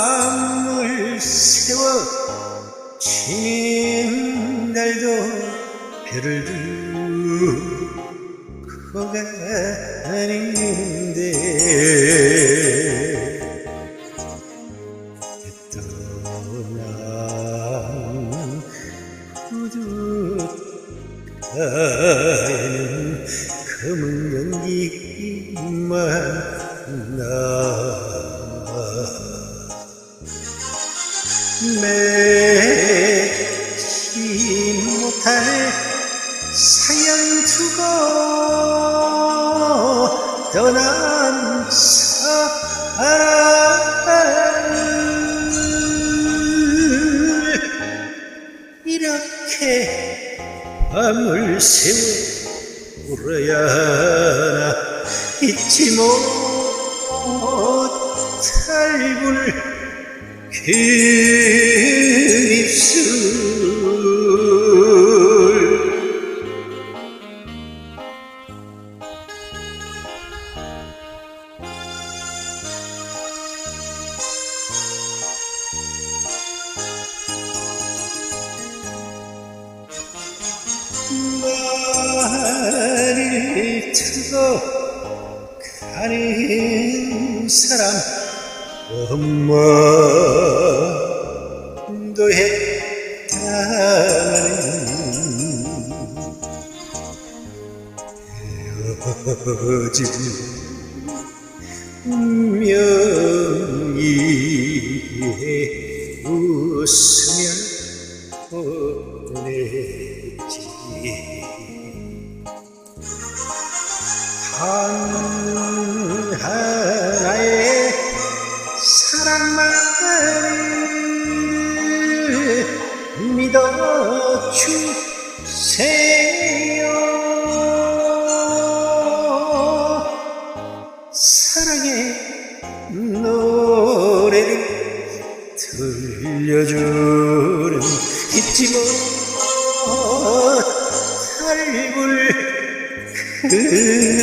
밤을 세워 지는 날도 별을 두고 가는데 떠난 구두가에는 검은 연기만 나 맺지 못할 사양 두고 떠난 사랑을 이렇게 밤을 새워 울어야 하나 잊지 못할 분을 그 입술. 말을 트고 가는 사람 엄마도 했다는 헤어짐 운명이 웃으며 보내지. 한 믿어주세요. 사랑의 노래를 들려주는 잊지 못할 불그수